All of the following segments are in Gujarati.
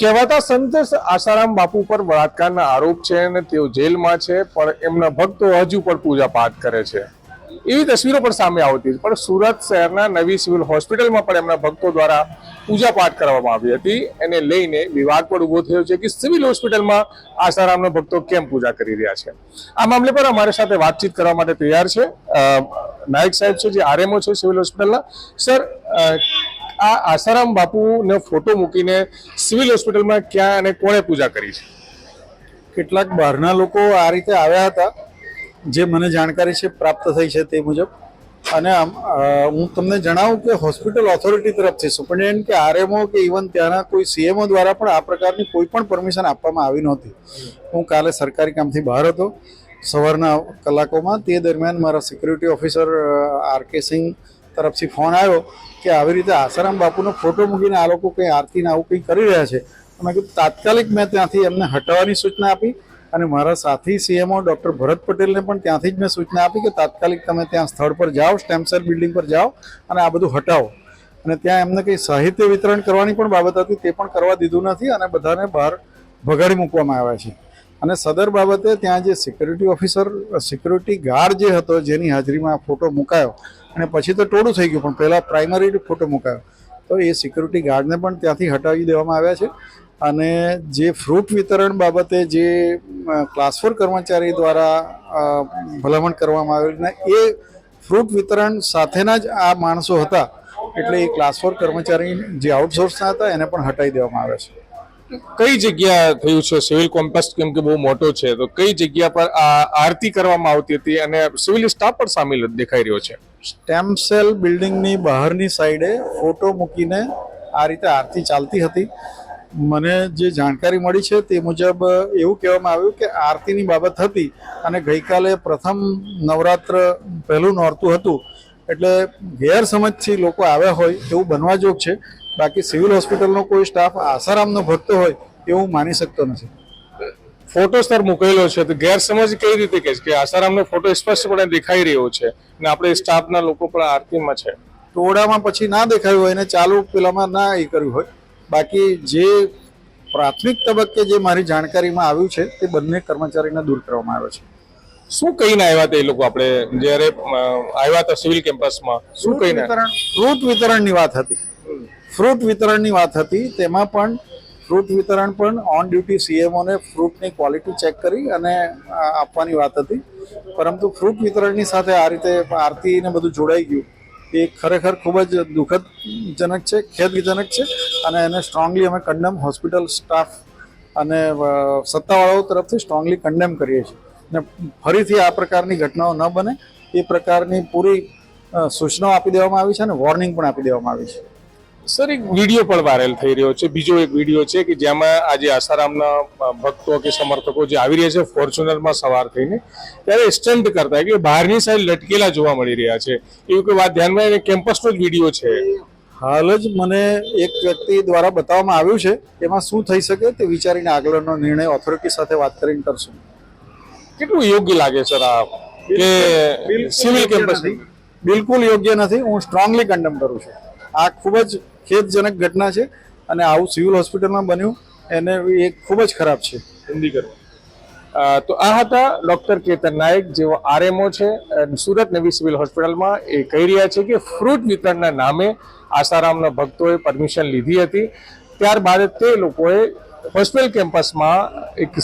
કહેવાતા સંત આસારામ બાપુ પર બળાત્કારના આરોપ છે અને તેઓ જેલમાં છે, પણ એમના ભક્તો હજુ પણ પૂજા પાઠ કરે છે. એવી તસવીરો પણ સામે આવતી હતી. પણ સુરત શહેરના નવી સિવિલ હોસ્પિટલમાં પણ એમના ભક્તો દ્વારા પૂજા પાઠ કરવામાં આવી હતી. એને લઈને વિવાદ પણ ઊભો થયો છે કે સિવિલ હોસ્પિટલમાં આસારામના ભક્તો કેમ પૂજા કરી રહ્યા છે. આ મામલે પર અમારી સાથે વાતચીત કરવા માટે તૈયાર છે. નાયક સાહેબ છે, જે આરએમઓ છે સિવિલ હોસ્પિટલના. સર આ આસારામ બાપુને ફોટો મૂકીને સિવિલ હોસ્પિટલમાં ક્યાં અને કોણે પૂજા કરી છે? કેટલાક બહારના લોકો આ રીતે આવ્યા હતા. જે મને જાણકારી છે પ્રાપ્ત થઈ છે તે મુજબ. અને આમ, હું તમને જણાવું કે હોસ્પિટલ ઓથોરિટી તરફથી સુપરિન્ટેન્ડન્ટ કે આરએમઓ કે ઇવન ત્યાંના કોઈ સીએમઓ દ્વારા પણ આ પ્રકારની કોઈ પણ પરમિશન આપવામાં આવી નહોતી. હું કાલે સરકારી કામથી બહાર હતો. સવારના કલાકોમાં તે દરમિયાન મારા સિક્યુરિટી ઓફિસર આર કે સિંહ તરફથી ફોન આવ્યો કે આવી રીતે આસારામ બાપુનો ફોટો મૂકીને આ લોકો કંઈ આરતીને આવું કંઈ કરી રહ્યા છે. મેં કીધું, તાત્કાલિક મેં ત્યાંથી એમને હટાવવાની સૂચના આપી અને મારા સાથી સીએમઓ ડૉક્ટર ભરત પટેલને પણ ત્યાંથી જ મેં સૂચના આપી કે તાત્કાલિક તમે ત્યાં સ્થળ પર જાઓ સ્ટેમ બિલ્ડિંગ પર જાઓ અને આ બધું હટાવો. અને ત્યાં એમને કંઈ સાહિત્ય વિતરણ કરવાની પણ બાબત હતી, તે પણ કરવા દીધું નથી અને બધાને બહાર ભગાડી મૂકવામાં આવ્યા છે. અને સદર બાબતે ત્યાં જે સિક્યુરિટી ઓફિસર સિક્યુરિટી ગાર્ડ જે હતો, જેની હાજરીમાં ફોટો મુકાયો, અને પછી તો ટોળું થઈ ગયું, પણ પહેલાં પ્રાઇમરી ફોટો મુકાયો. તો એ સિક્યુરિટી ગાર્ડને પણ ત્યાંથી હટાવી દેવામાં આવ્યા છે. અને જે ફ્રૂટ વિતરણ બાબતે જે ક્લાસ ફોર કર્મચારી દ્વારા ભલામણ કરવામાં આવેલ એ ફ્રૂટ વિતરણ સાથેના જ આ માણસો હતા. એટલે એ ક્લાસ ફોર કર્મચારી જે આઉટસોર્સના હતા, એને પણ હટાવી દેવામાં આવ્યા છે. કઈ જગ્યા થયું છે? સિવિલ કોમ્પ્લેક્સ કેમ કે બહુ મોટો છે, તો કઈ જગ્યા પર આ આરતી કરવામાં આવતી હતી અને સિવિલ સ્ટાફ પણ સામેલ દેખાઈ રહ્યો છે? સ્ટેમ સેલ બિલ્ડિંગની બહારની સાઈડે ફોટો મૂકીને આ રીતે આરતી ચાલતી હતી. મને જે જાણકારી મળી છે તે મુજબ એવું કહેવામાં આવ્યું કે આરતીની બાબત હતી અને ગઈકાલે પ્રથમ નવરાત્ર પહેલું નોરતું હતું. એટલે ગેરસમજથી લોકો આવ્યા હોય એવું બનવા જોગ છે. બાકી સિવિલ હોસ્પિટલનો કોઈ સ્ટાફ આસારામનો ભક્ત હોય એવું માની શકતો નથી. ફોટો સર મૂકેલો છે તો ગેરસમજ કઈ રીતે કે છે કે આસારામનો ફોટો સ્પષ્ટપણે દેખાઈ રહ્યો છે અને આપણે સ્ટાફના લોકો પણ આરતીમાં છે? ટોળામાં પછી ના દેખાયું હોય ને ચાલુ પેલામાં ના એ કર્યું હોય. બાકી જે પ્રાથમિક તબક્કે જે મારી જાણકારીમાં આવ્યું છે તે બંને કર્મચારીને દૂર કરવામાં આવ્યો છે. શું કહીને આવ્યા હતા એ લોકો આપણે? જ્યારે આવ્યા હતા સિવિલ કેમ્પસમાં શું કહીને? ફ્રૂટ વિતરણની વાત હતી. ફ્રૂટ વિતરણની વાત હતી તેમાં પણ ફ્રૂટ વિતરણ પણ ઓન ડ્યુટી સીએમઓને ફ્રૂટની ક્વોલિટી ચેક કરી અને આપવાની વાત હતી. પરંતુ ફ્રૂટ વિતરણની સાથે આ રીતે આરતી ને બધું જોડાઈ ગયું. એ ખરેખર ખૂબ જ દુઃખદજનક છે ખેદજનક છે અને એને સ્ટ્રોંગલી અમે કન્ડેમ હોસ્પિટલ સ્ટાફ અને સત્તાવાળાઓ તરફથી સ્ટ્રોંગલી કન્ડેમ કરીએ છીએ. ને ફરીથી આ પ્રકારની ઘટનાઓ ન બને એ પ્રકારની પૂરી સૂચનાઓ આપી દેવામાં આવી છે અને વોર્નિંગ પણ આપી દેવામાં આવી છે. સર એક વીડિયો પણ વાયરલ થઈ રહ્યો છે. બીજો એક વીડિયો છે કે જેમાં આજે આસારામના ભક્તો કે સમર્થકો જે આવી રહ્યા છે ફોર્ચ્યુનરમાં સવાર થઈને ત્યારે સ્ટન્ટ કરતા કે બહારની સાઈડ લટકેલા જોવા મળી રહ્યા છે. એવું કે વાત ધ્યાનમાં એને કેમ્પસનો જ વીડિયો છે? હાલ જ મને એક વ્યક્તિ દ્વારા બતાવવામાં આવ્યું છે એમાં શું થઈ શકે તે વિચારીને આગળનો નિર્ણય ઓથોરિટી સાથે વાત કરીને કરશું. કેટલું યોગ્ય લાગે સર આ કે સિવિલ કેમ્પસ બિલકુલ યોગ્ય નથી. હું સ્ટ્રોંગલી કન્ડમ કરું છું. આ ખૂબ જ ખેદજનક ઘટના છે અને આવું સિવિલ હોસ્પિટલમાં બન્યું એને એ ખૂબ જ ખરાબ છે. હિન્દી કરવા તો આ હતા ડોક્ટર કેતન નાયક જેઓ આરએમઓ છે સુરત નવી સિવિલ હોસ્પિટલમાં એ કહી રહ્યા છે કે ફ્રૂટ વિતરણના નામે આસારામના ભક્તોએ પરમિશન લીધી હતી. ત્યારબાદ તે લોકોએ હોસ્પિટલ કેમ્પસમાં એક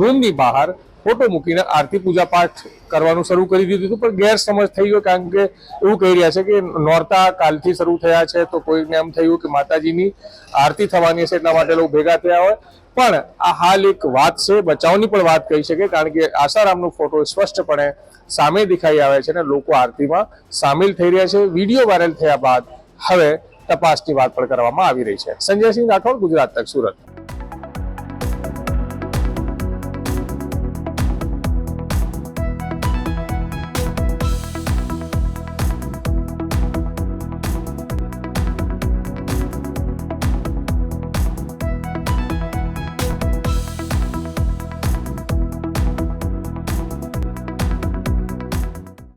રૂમની બહાર ફોટો મૂકીને આરતી પૂજા પાઠ કરવાનું શરૂ કરી દીધું હતું, પણ ગેરસમજ થઈ ગયો, કારણ કે એવું કહી રહ્યા છે કે નોરતા કાલથી શરૂ થયા છે, તો કોઈને એમ થયું કે માતાજીની આરતી થવાની હશે, એટલા માટે લોકો ભેગા થયા હોય. પણ આ હાલ એક વાત છે, બચાવની પણ વાત કહી શકે, કારણ કે આસારામનો ફોટો સ્પષ્ટપણે સામે દેખાઈ આવે છે અને લોકો આરતીમાં સામેલ થઈ રહ્યા છે. વીડિયો વાયરલ થયા બાદ હવે તપાસની વાત પણ કરવામાં આવી રહી છે. સંજયસિંહ રાઠોડ, ગુજરાત તક, સુરત.